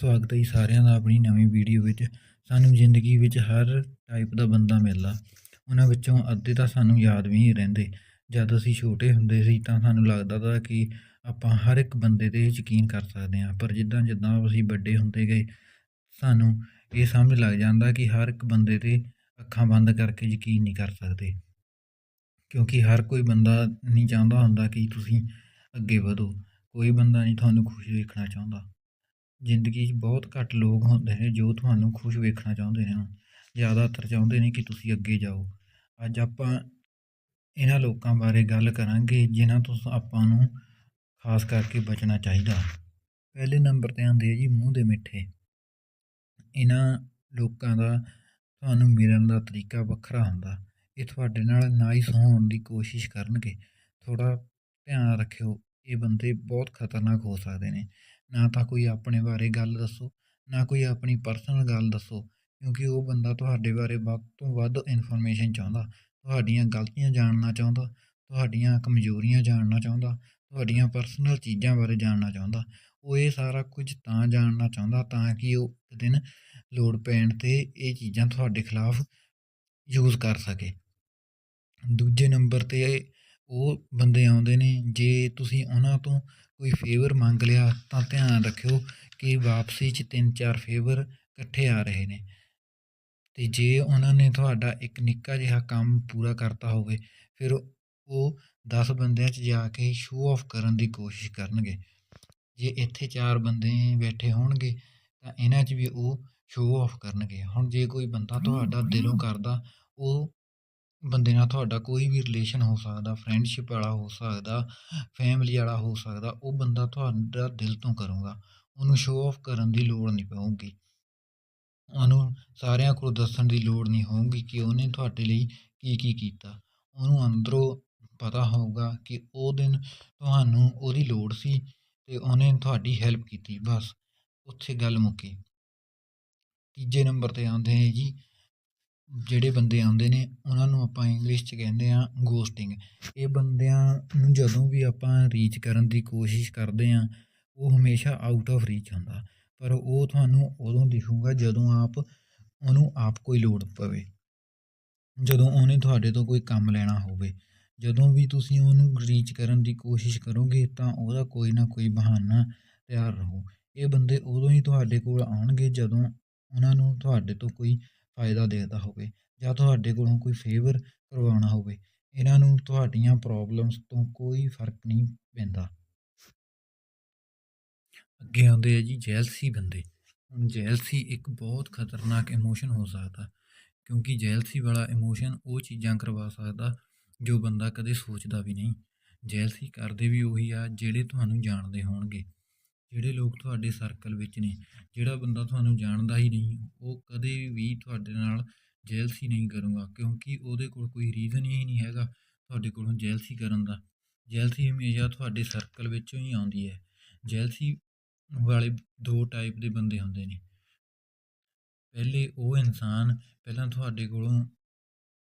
ਸਵਾਗਤ ਹੈ ਜੀ ਸਾਰਿਆਂ ਦਾ ਆਪਣੀ ਨਵੀਂ ਵੀਡੀਓ ਵਿੱਚ। ਸਾਨੂੰ ਜ਼ਿੰਦਗੀ ਵਿੱਚ ਹਰ ਟਾਈਪ ਦਾ ਬੰਦਾ ਮਿਲਦਾ। ਉਹਨਾਂ ਵਿੱਚੋਂ ਅੱਧੇ ਤਾਂ ਸਾਨੂੰ ਯਾਦ ਵੀ ਨਹੀਂ ਰਹਿੰਦੇ। ਜਦ ਅਸੀਂ ਛੋਟੇ ਹੁੰਦੇ ਸੀ ਤਾਂ ਸਾਨੂੰ ਲੱਗਦਾ ਤਾ ਕਿ ਆਪਾਂ ਹਰ ਇੱਕ ਬੰਦੇ 'ਤੇ ਯਕੀਨ ਕਰ ਸਕਦੇ ਹਾਂ। ਪਰ ਜਿੱਦਾਂ ਜਿੱਦਾਂ ਅਸੀਂ ਵੱਡੇ ਹੁੰਦੇ ਗਏ, ਸਾਨੂੰ ਇਹ ਸਮਝ ਲੱਗ ਜਾਂਦਾ ਕਿ ਹਰ ਇੱਕ ਬੰਦੇ 'ਤੇ ਅੱਖਾਂ ਬੰਦ ਕਰਕੇ ਯਕੀਨ ਨਹੀਂ ਕਰ ਸਕਦੇ। ਕਿਉਂਕਿ ਹਰ ਕੋਈ ਬੰਦਾ ਨਹੀਂ ਚਾਹੁੰਦਾ ਹੁੰਦਾ ਕਿ ਤੁਸੀਂ ਅੱਗੇ ਵਧੋ। ਕੋਈ ਬੰਦਾ ਨਹੀਂ ਤੁਹਾਨੂੰ ਖੁਸ਼ ਦੇਖਣਾ ਚਾਹੁੰਦਾ। ਜ਼ਿੰਦਗੀ 'ਚ ਬਹੁਤ ਘੱਟ ਲੋਕ ਹੁੰਦੇ ਨੇ ਜੋ ਤੁਹਾਨੂੰ ਖੁਸ਼ ਵੇਖਣਾ ਚਾਹੁੰਦੇ ਨੇ। ਜ਼ਿਆਦਾਤਰ ਚਾਹੁੰਦੇ ਨੇ ਕਿ ਤੁਸੀਂ ਅੱਗੇ ਜਾਓ। ਅੱਜ ਆਪਾਂ ਇਹਨਾਂ ਲੋਕਾਂ ਬਾਰੇ ਗੱਲ ਕਰਾਂਗੇ ਜਿਨ੍ਹਾਂ ਤੋਂ ਆਪਾਂ ਨੂੰ ਖਾਸ ਕਰਕੇ ਬਚਣਾ ਚਾਹੀਦਾ। ਪਹਿਲੇ ਨੰਬਰ 'ਤੇ ਆਉਂਦੇ ਆ ਜੀ ਮੂੰਹ ਦੇ ਮਿੱਠੇ। ਇਹਨਾਂ ਲੋਕਾਂ ਦਾ ਤੁਹਾਨੂੰ ਮਿਲਣ ਦਾ ਤਰੀਕਾ ਵੱਖਰਾ ਹੁੰਦਾ। ਇਹ ਤੁਹਾਡੇ ਨਾਲ ਨਾਈਸ ਹੋਣ ਦੀ ਕੋਸ਼ਿਸ਼ ਕਰਨਗੇ। ਥੋੜਾ ਧਿਆਨ ਰੱਖਿਓ, ਇਹ ਬੰਦੇ ਬਹੁਤ ਖਤਰਨਾਕ ਹੋ ਸਕਦੇ ਨੇ। ਨਾ ਤਾਂ ਕੋਈ ਆਪਣੇ ਬਾਰੇ ਗੱਲ ਦੱਸੋ, ਨਾ ਕੋਈ ਆਪਣੀ ਪਰਸਨਲ ਗੱਲ ਦੱਸੋ, ਕਿਉਂਕਿ ਉਹ ਬੰਦਾ ਤੁਹਾਡੇ ਬਾਰੇ ਵੱਧ ਤੋਂ ਵੱਧ ਇਨਫੋਰਮੇਸ਼ਨ ਚਾਹੁੰਦਾ, ਤੁਹਾਡੀਆਂ ਗਲਤੀਆਂ ਜਾਣਨਾ ਚਾਹੁੰਦਾ, ਤੁਹਾਡੀਆਂ ਕਮਜ਼ੋਰੀਆਂ ਜਾਣਨਾ ਚਾਹੁੰਦਾ, ਤੁਹਾਡੀਆਂ ਪਰਸਨਲ ਚੀਜ਼ਾਂ ਬਾਰੇ ਜਾਣਨਾ ਚਾਹੁੰਦਾ। ਉਹ ਇਹ ਸਾਰਾ ਕੁਝ ਤਾਂ ਜਾਣਨਾ ਚਾਹੁੰਦਾ ਤਾਂ ਕਿ ਉਹ ਇੱਕ ਦਿਨ ਲੋੜ ਪੈਣ 'ਤੇ ਇਹ ਚੀਜ਼ਾਂ ਤੁਹਾਡੇ ਖਿਲਾਫ ਯੂਜ਼ ਕਰ ਸਕੇ। ਦੂਜੇ ਨੰਬਰ 'ਤੇ ਉਹ ਬੰਦੇ ਆਉਂਦੇ ਨੇ, ਜੇ ਤੁਸੀਂ ਉਹਨਾਂ ਤੋਂ ਕੋਈ ਫੇਵਰ ਮੰਗ ਲਿਆ ਤਾਂ ਧਿਆਨ ਰੱਖਿਓ ਕਿ ਵਾਪਸੀ 'ਚ ਤਿੰਨ ਚਾਰ ਫੇਵਰ ਇਕੱਠੇ ਆ ਰਹੇ ਨੇ। ਅਤੇ ਜੇ ਉਹਨਾਂ ਨੇ ਤੁਹਾਡਾ ਇੱਕ ਨਿੱਕਾ ਜਿਹਾ ਕੰਮ ਪੂਰਾ ਕਰਤਾ ਹੋਵੇ ਫਿਰ ਉਹ ਦਸ ਬੰਦਿਆਂ 'ਚ ਜਾ ਕੇ ਸ਼ੋਅ ਆਫ ਕਰਨ ਦੀ ਕੋਸ਼ਿਸ਼ ਕਰਨਗੇ। ਜੇ ਇੱਥੇ ਚਾਰ ਬੰਦੇ ਬੈਠੇ ਹੋਣਗੇ ਤਾਂ ਇਹਨਾਂ 'ਚ ਵੀ ਉਹ ਸ਼ੋਅ ਆਫ ਕਰਨਗੇ। ਹੁਣ ਜੇ ਕੋਈ ਬੰਦਾ ਤੁਹਾਡਾ ਦਿਲੋਂ ਕਰਦਾ ਉਹ ਬੰਦੇ ਨਾਲ ਤੁਹਾਡਾ ਕੋਈ ਵੀ ਰਿਲੇਸ਼ਨ ਹੋ ਸਕਦਾ ਫਰੈਂਡਸ਼ਿਪ ਵਾਲਾ ਹੋ ਸਕਦਾ ਫੈਮਿਲੀ ਵਾਲਾ ਹੋ ਸਕਦਾ, ਉਹ ਬੰਦਾ ਤੁਹਾਡਾ ਦਿਲ ਤੋਂ ਕਰੂਗਾ। ਉਹਨੂੰ ਸ਼ੋਅ ਆਫ ਕਰਨ ਦੀ ਲੋੜ ਨਹੀਂ ਪਊਗੀ। ਉਹਨੂੰ ਸਾਰਿਆਂ ਕੋਲ ਦੱਸਣ ਦੀ ਲੋੜ ਨਹੀਂ ਹੋਊਗੀ ਕਿ ਉਹਨੇ ਤੁਹਾਡੇ ਲਈ ਕੀ ਕੀ ਕੀਤਾ। ਉਹਨੂੰ ਅੰਦਰੋਂ ਪਤਾ ਹੋਊਗਾ ਕਿ ਉਹ ਦਿਨ ਤੁਹਾਨੂੰ ਉਹਦੀ ਲੋੜ ਸੀ ਅਤੇ ਉਹਨੇ ਤੁਹਾਡੀ ਹੈਲਪ ਕੀਤੀ। ਬਸ, ਉੱਥੇ ਗੱਲ ਮੁੱਕੀ। ਤੀਜੇ ਨੰਬਰ 'ਤੇ ਆਉਂਦੇ ਹੈ ਜੀ ਜਿਹੜੇ ਬੰਦੇ ਆਉਂਦੇ ਨੇ, ਉਹਨਾਂ ਨੂੰ ਆਪਾਂ ਇੰਗਲਿਸ਼ 'ਚ ਕਹਿੰਦੇ ਹਾਂ ਗੋਸਟਿੰਗ ਇਹ ਬੰਦਿਆਂ ਨੂੰ ਜਦੋਂ ਵੀ ਆਪਾਂ ਰੀਚ ਕਰਨ ਦੀ ਕੋਸ਼ਿਸ਼ ਕਰਦੇ ਹਾਂ, ਉਹ ਹਮੇਸ਼ਾ ਆਊਟ ਆਫ ਰੀਚ ਹੁੰਦਾ। ਪਰ ਉਹ ਤੁਹਾਨੂੰ ਉਦੋਂ ਦਿਖੂਗਾ ਜਦੋਂ ਆਪ, ਉਹਨੂੰ ਆਪ ਕੋਈ ਲੋੜ ਪਵੇ। ਜਦੋਂ ਉਹਨੇ ਤੁਹਾਡੇ ਤੋਂ ਕੋਈ ਕੰਮ ਲੈਣਾ ਹੋਵੇ। ਜਦੋਂ ਵੀ ਤੁਸੀਂ ਉਹਨੂੰ ਰੀਚ ਕਰਨ ਦੀ ਕੋਸ਼ਿਸ਼ ਕਰੋਗੇ, ਤਾਂ ਉਹਦਾ ਕੋਈ ਨਾ ਕੋਈ ਬਹਾਨਾ ਤਿਆਰ ਰਹੋ। ਇਹ ਬੰਦੇ ਉਦੋਂ ਹੀ ਤੁਹਾਡੇ ਕੋਲ ਆਉਣਗੇ ਜਦੋਂ ਉਹਨਾਂ ਨੂੰ ਤੁਹਾਡੇ ਤੋਂ ਕੋਈ ਫਾਇਦਾ ਦਿਖਦਾ ਹੋਵੇ ਜਾਂ ਤੁਹਾਡੇ ਕੋਲੋਂ ਕੋਈ ਫੇਵਰ ਕਰਵਾਉਣਾ ਹੋਵੇ, ਇਹਨਾਂ ਨੂੰ ਤੁਹਾਡੀਆਂ ਪ੍ਰੋਬਲਮਸ ਤੋਂ ਕੋਈ ਫ਼ਰਕ ਨਹੀਂ ਪੈਂਦਾ। ਅੱਗੇ ਆਉਂਦੇ ਆ ਜੀ ਜੈਲਸੀ ਬੰਦੇ। ਹੁਣ ਜੈਲਸੀ ਇੱਕ ਬਹੁਤ ਖਤਰਨਾਕ ਇਮੋਸ਼ਨ ਹੋ ਸਕਦਾ, ਕਿਉਂਕਿ ਜੈਲਸੀ ਵਾਲਾ ਇਮੋਸ਼ਨ ਉਹ ਚੀਜ਼ਾਂ ਕਰਵਾ ਸਕਦਾ ਜੋ ਬੰਦਾ ਕਦੇ ਸੋਚਦਾ ਵੀ ਨਹੀਂ। ਜੈਲਸੀ ਕਰਦੇ ਵੀ ਉਹੀ ਆ ਜਿਹੜੇ ਤੁਹਾਨੂੰ ਜਾਣਦੇ ਹੋਣਗੇ। ਜਿਹੜੇ ਲੋਕ ਤੁਹਾਡੇ ਸਰਕਲ ਵਿੱਚ ਨੇ, ਜਿਹੜਾ ਬੰਦਾ ਤੁਹਾਨੂੰ ਜਾਣਦਾ ਹੀ ਨਹੀਂ, ਉਹ ਕਦੇ ਵੀ ਤੁਹਾਡੇ ਨਾਲ ਜੈਲਸੀ ਨਹੀਂ ਕਰੂੰਗਾ, ਕਿਉਂਕਿ ਉਹਦੇ ਕੋਲ ਕੋਈ ਰੀਜ਼ਨ ਹੀ ਨਹੀਂ ਹੈਗਾ ਤੁਹਾਡੇ ਕੋਲੋਂ ਜੈਲਸੀ ਕਰਨ ਦਾ। ਜੈਲਸੀ ਹਮੇਸ਼ਾ ਤੁਹਾਡੇ ਸਰਕਲ ਵਿੱਚੋਂ ਹੀ ਆਉਂਦੀ ਹੈ। ਜੈਲਸੀ ਵਾਲੇ ਦੋ ਟਾਈਪ ਦੇ ਬੰਦੇ ਹੁੰਦੇ ਨੇ। ਪਹਿਲੇ ਉਹ ਇਨਸਾਨ ਪਹਿਲਾਂ ਤੁਹਾਡੇ ਕੋਲੋਂ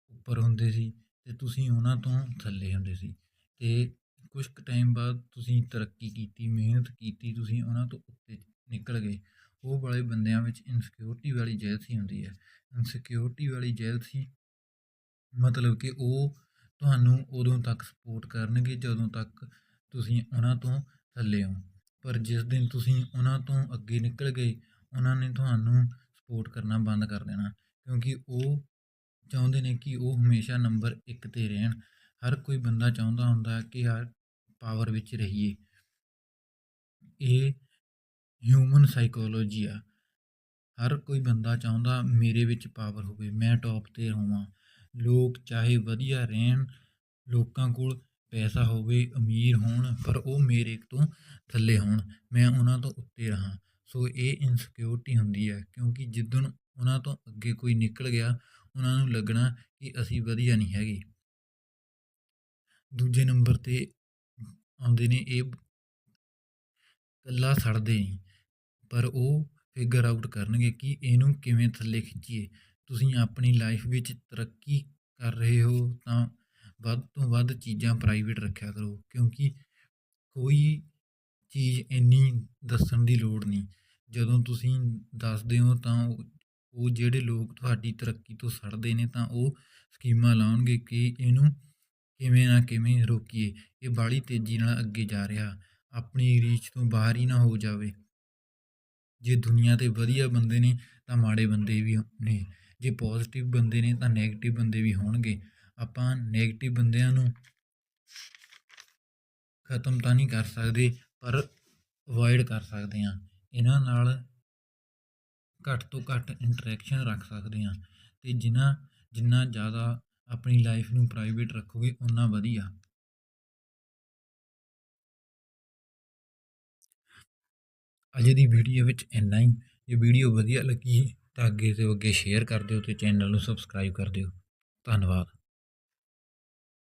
ਉੱਪਰ ਹੁੰਦੇ ਸੀ ਅਤੇ ਤੁਸੀਂ ਉਹਨਾਂ ਤੋਂ ਥੱਲੇ ਹੁੰਦੇ ਸੀ। ਅਤੇ ਕੁਛ ਕੁ ਟਾਈਮ ਬਾਅਦ ਤੁਸੀਂ ਤਰੱਕੀ ਕੀਤੀ, ਮਿਹਨਤ ਕੀਤੀ, ਤੁਸੀਂ ਉਹਨਾਂ ਤੋਂ ਉੱਤੇ ਨਿਕਲ ਗਏ। ਉਹ ਵਾਲੇ ਬੰਦਿਆਂ ਵਿੱਚ ਇਨਸਿਕਿਉਰਿਟੀ ਵਾਲੀ ਜੈਲਸੀ ਹੁੰਦੀ ਹੈ। ਇਨਸਿਕਿਉਰਿਟੀ ਵਾਲੀ ਜੈਲਸੀ ਮਤਲਬ ਕਿ ਉਹ ਤੁਹਾਨੂੰ ਉਦੋਂ ਤੱਕ ਸਪੋਰਟ ਕਰਨਗੇ ਜਦੋਂ ਤੱਕ ਤੁਸੀਂ ਉਹਨਾਂ ਤੋਂ ਥੱਲੇ ਹੋ। ਪਰ ਜਿਸ ਦਿਨ ਤੁਸੀਂ ਉਹਨਾਂ ਤੋਂ ਅੱਗੇ ਨਿਕਲ ਗਏ, ਉਹਨਾਂ ਨੇ ਤੁਹਾਨੂੰ ਸਪੋਰਟ ਕਰਨਾ ਬੰਦ ਕਰ ਦੇਣਾ। ਕਿਉਂਕਿ ਉਹ ਚਾਹੁੰਦੇ ਨੇ ਕਿ ਉਹ ਹਮੇਸ਼ਾ ਨੰਬਰ 1 'ਤੇ ਰਹਿਣ। ਹਰ ਕੋਈ ਬੰਦਾ ਚਾਹੁੰਦਾ ਹੁੰਦਾ ਕਿ ਯਾਰ ਪਾਵਰ ਵਿੱਚ ਰਹੀਏ। ਇਹ ਹਿਊਮਨ ਸਾਈਕੋਲੋਜੀ ਆ। ਹਰ ਕੋਈ ਬੰਦਾ ਚਾਹੁੰਦਾ ਮੇਰੇ ਵਿੱਚ ਪਾਵਰ ਹੋਵੇ, ਮੈਂ ਟੌਪ 'ਤੇ ਹੋਵਾਂ। ਲੋਕ ਚਾਹੇ ਵਧੀਆ ਰਹਿਣ, ਲੋਕਾਂ ਕੋਲ ਪੈਸਾ ਹੋਵੇ, ਅਮੀਰ ਹੋਣ, ਪਰ ਉਹ ਮੇਰੇ ਤੋਂ ਥੱਲੇ ਹੋਣ। ਮੈਂ ਉਹਨਾਂ ਤੋਂ ਉੱਤੇ ਰਹਾਂ। ਸੋ ਇਹ ਇਨਸਿਕਿਉਰਿਟੀ ਹੁੰਦੀ ਹੈ ਕਿਉਂਕਿ ਜਿੱਦਣ ਉਹਨਾਂ ਤੋਂ ਅੱਗੇ ਕੋਈ ਨਿਕਲ ਗਿਆ, ਉਹਨਾਂ ਨੂੰ ਲੱਗਣਾ ਕਿ ਅਸੀਂ ਵਧੀਆ ਨਹੀਂ ਹੈਗੇ। ਦੂਜੇ ਨੰਬਰ 'ਤੇ ਆਉਂਦੇ ਨੇ, ਇਹ ਇਕੱਲਾ ਸੜਦੇ ਨਹੀਂ ਪਰ ਉਹ ਫਿਗਰ ਆਊਟ ਕਰਨਗੇ ਕਿ ਇਹਨੂੰ ਕਿਵੇਂ ਥੱਲੇ ਖਿੱਚੀਏ। ਤੁਸੀਂ ਆਪਣੀ ਲਾਈਫ ਵਿੱਚ ਤਰੱਕੀ ਕਰ ਰਹੇ ਹੋ ਤਾਂ ਵੱਧ ਤੋਂ ਵੱਧ ਚੀਜ਼ਾਂ ਪ੍ਰਾਈਵੇਟ ਰੱਖਿਆ ਕਰੋ। ਕਿਉਂਕਿ ਕੋਈ ਚੀਜ਼ ਇੰਨੀ ਦੱਸਣ ਦੀ ਲੋੜ ਨਹੀਂ ਜਦੋਂ ਤੁਸੀਂ ਦੱਸਦੇ ਹੋ ਤਾਂ ਉਹ ਜਿਹੜੇ ਲੋਕ ਤੁਹਾਡੀ ਤਰੱਕੀ ਤੋਂ ਸੜਦੇ ਨੇ ਤਾਂ ਉਹ ਸਕੀਮਾਂ ਲਾਉਣਗੇ ਕਿ ਇਹਨੂੰ ਕਿਵੇਂ ਨਾ ਕਿਵੇਂ ਰੋਕੀਏ, ਇਹ ਬਾਹਲੀ ਤੇਜ਼ੀ ਨਾਲ ਅੱਗੇ ਜਾ ਰਿਹਾ। ਆਪਣੀ ਰੀਚ ਤੋਂ ਬਾਹਰ ਹੀ ਨਾ ਹੋ ਜਾਵੇ। ਜੇ ਦੁਨੀਆ ਤੇ ਵਧੀਆ ਬੰਦੇ ਨੇ, ਤਾਂ ਮਾੜੇ ਬੰਦੇ ਵੀ ਨੇ। ਜੇ ਪੋਜ਼ਿਟਿਵ ਬੰਦੇ ਨੇ, ਤਾਂ ਨੈਗੇਟਿਵ ਬੰਦੇ ਵੀ ਹੋਣਗੇ। ਆਪਾਂ ਨੈਗੇਟਿਵ ਬੰਦਿਆਂ ਨੂੰ ਖਤਮ ਤਾਂ ਨਹੀਂ ਕਰ ਸਕਦੇ, ਪਰ ਅਵੋਇਡ ਕਰ ਸਕਦੇ ਹਾਂ। ਇਹਨਾਂ ਨਾਲ ਘੱਟ ਤੋਂ ਘੱਟ ਇੰਟਰੈਕਸ਼ਨ ਰੱਖ ਸਕਦੇ ਹਾਂ। ਤੇ ਜਿਨ੍ਹਾਂ ਜਿੰਨਾ ਜ਼ਿਆਦਾ ਆਪਣੀ ਲਾਈਫ ਨੂੰ ਪ੍ਰਾਈਵੇਟ ਰੱਖੋਗੇ ਉਨਾ ਵਧੀਆ। ਅੱਜ ਦੀ ਵੀਡੀਓ ਵਿੱਚ ਇੰਨਾ ਹੀ। ਜੇ ਵੀਡੀਓ ਵਧੀਆ ਲੱਗੀ ਤਾਂ ਅੱਗੇ ਤੋਂ ਅੱਗੇ ਸ਼ੇਅਰ ਕਰ ਦਿਓ ਤੇ ਚੈਨਲ ਨੂੰ ਸਬਸਕ੍ਰਾਈਬ ਕਰ ਦਿਓ। ਧੰਨਵਾਦ।